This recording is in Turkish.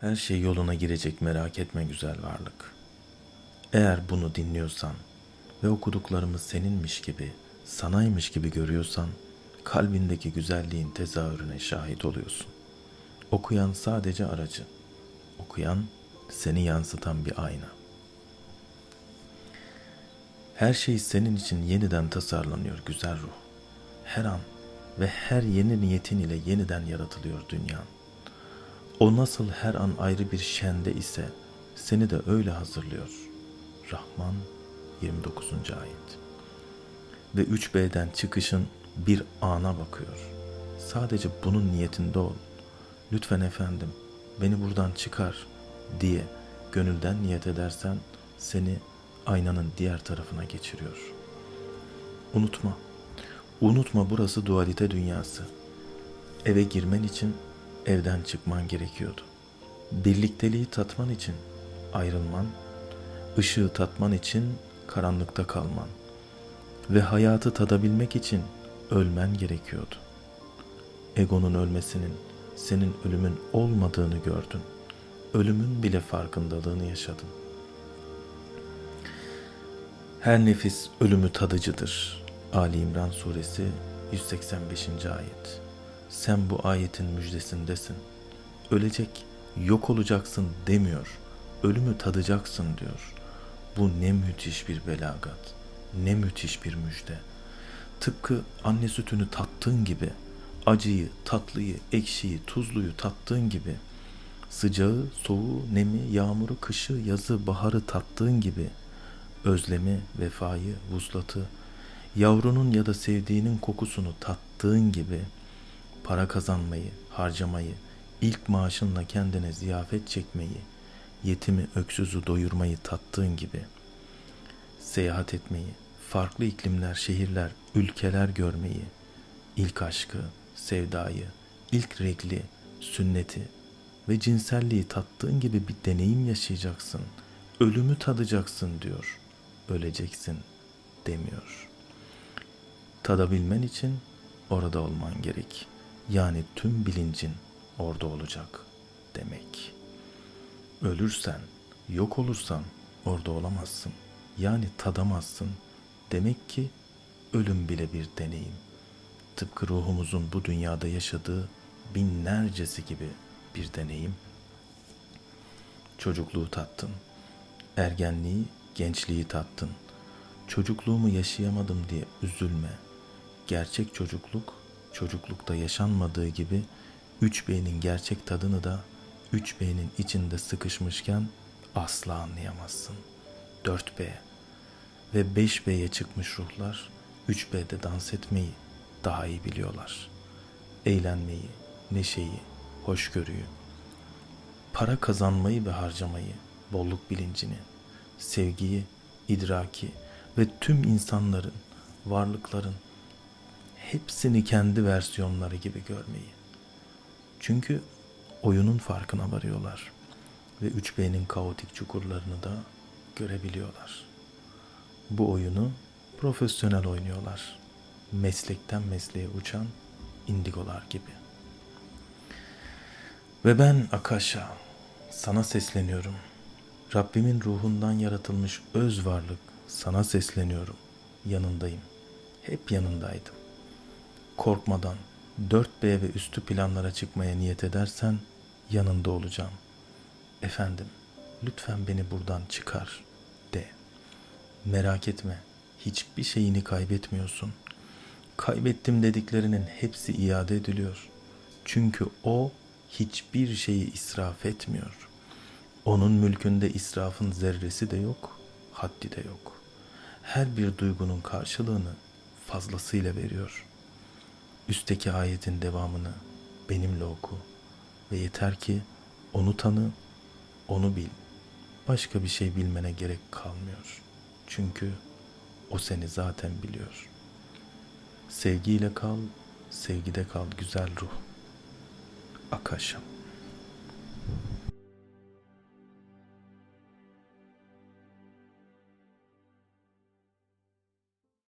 Her şey yoluna girecek merak etme güzel varlık. Eğer bunu dinliyorsan ve okuduklarımız seninmiş gibi, sanaymış gibi görüyorsan, kalbindeki güzelliğin tezahürüne şahit oluyorsun. Okuyan sadece aracı. Okuyan seni yansıtan bir ayna. Her şey senin için yeniden tasarlanıyor güzel ruh. Her an ve her yeni niyetin ile yeniden yaratılıyor dünyan. O nasıl her an ayrı bir şende ise seni de öyle hazırlıyor. Rahman 29. ayet. Ve 3B'den çıkışın bir ana bakıyor. Sadece bunun niyetinde ol. Lütfen efendim beni buradan çıkar diye gönülden niyet edersen seni aynanın diğer tarafına geçiriyor. Unutma. Unutma burası dualite dünyası. Eve girmen için evden çıkman gerekiyordu. Birlikteliği tatman için ayrılman, ışığı tatman için karanlıkta kalman ve hayatı tadabilmek için ölmen gerekiyordu. Egonun ölmesinin senin ölümün olmadığını gördün. Ölümün bile farkındalığını yaşadın. Her nefis ölümü tadıcıdır. Ali İmran suresi 185. ayet. Sen bu ayetin müjdesindesin. Ölecek, yok olacaksın demiyor. Ölümü tadacaksın diyor. Bu ne müthiş bir belagat. Ne müthiş bir müjde. Tıpkı anne sütünü tattığın gibi, acıyı, tatlıyı, ekşiyi, tuzluyu tattığın gibi, sıcağı, soğuğu, nemi, yağmuru, kışı, yazı, baharı tattığın gibi, özlemi, vefayı, vuslatı, yavrunun ya da sevdiğinin kokusunu tattığın gibi para kazanmayı, harcamayı, ilk maaşınla kendine ziyafet çekmeyi, yetimi, öksüzü doyurmayı tattığın gibi seyahat etmeyi, farklı iklimler, şehirler, ülkeler görmeyi, ilk aşkı, sevdayı, ilk regli, sünneti ve cinselliği tattığın gibi bir deneyim yaşayacaksın. Ölümü tadacaksın diyor. Öleceksin demiyor. Tadabilmen için orada olman gerek. Yani tüm bilincin orada olacak demek. Ölürsen, yok olursan orada olamazsın. Yani tadamazsın. Demek ki ölüm bile bir deneyim. Tıpkı ruhumuzun bu dünyada yaşadığı binlercesi gibi bir deneyim. Çocukluğu tattın. Ergenliği, gençliği tattın. Çocukluğumu yaşayamadım diye üzülme. Gerçek çocukluk, çocuklukta yaşanmadığı gibi 3B'nin gerçek tadını da 3B'nin içinde sıkışmışken asla anlayamazsın. 4B ve 5B'ye çıkmış ruhlar 3B'de dans etmeyi daha iyi biliyorlar. Eğlenmeyi, neşeyi, hoşgörüyü, para kazanmayı ve harcamayı, bolluk bilincini, sevgiyi, idraki ve tüm insanların, varlıkların hepsini kendi versiyonları gibi görmeyi. Çünkü oyunun farkına varıyorlar ve 3B'nin kaotik çukurlarını da görebiliyorlar. Bu oyunu profesyonel oynuyorlar. Meslekten mesleğe uçan indigolar gibi. Ve ben Akasha sana sesleniyorum. Rabbimin ruhundan yaratılmış öz varlık sana sesleniyorum. Yanındayım. Hep yanındaydım. Korkmadan 4B ve üstü planlara çıkmaya niyet edersen yanında olacağım. Efendim, lütfen beni buradan çıkar de. Merak etme, hiçbir şeyini kaybetmiyorsun. Kaybettim dediklerinin hepsi iade ediliyor. Çünkü o hiçbir şeyi israf etmiyor. Onun mülkünde israfın zerresi de yok, haddi de yok. Her bir duygunun karşılığını fazlasıyla veriyor. Üstteki ayetin devamını benimle oku ve yeter ki onu tanı, onu bil. Başka bir şey bilmene gerek kalmıyor. Çünkü o seni zaten biliyor. Sevgiyle kal, sevgide kal güzel ruh. Akasha.